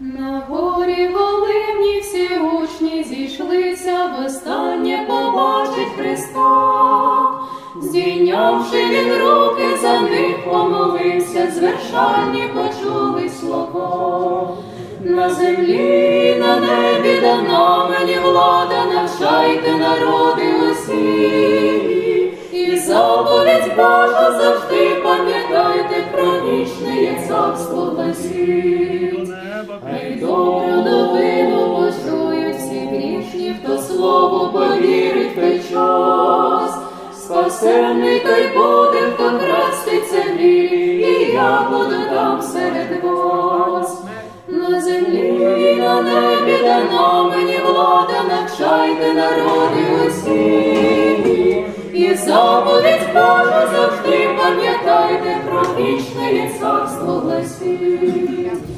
На горі Волині всі учні зійшлися, востаннє побачить Христа. Здійнявши він руки, за них помолився, звершальні почули слова. На землі, на небі дана мені влада, навчайте народи усі. І заповідь Божа завжди пам'ятайте про вічне є царство гласів. Спасенний той буде, хто хреститься гріх, і я буду там серед вас. На землі, на небі дана мені влада, навчайте народи усі. І заповідь Божа завжди пам'ятайте про вічне царство гласів.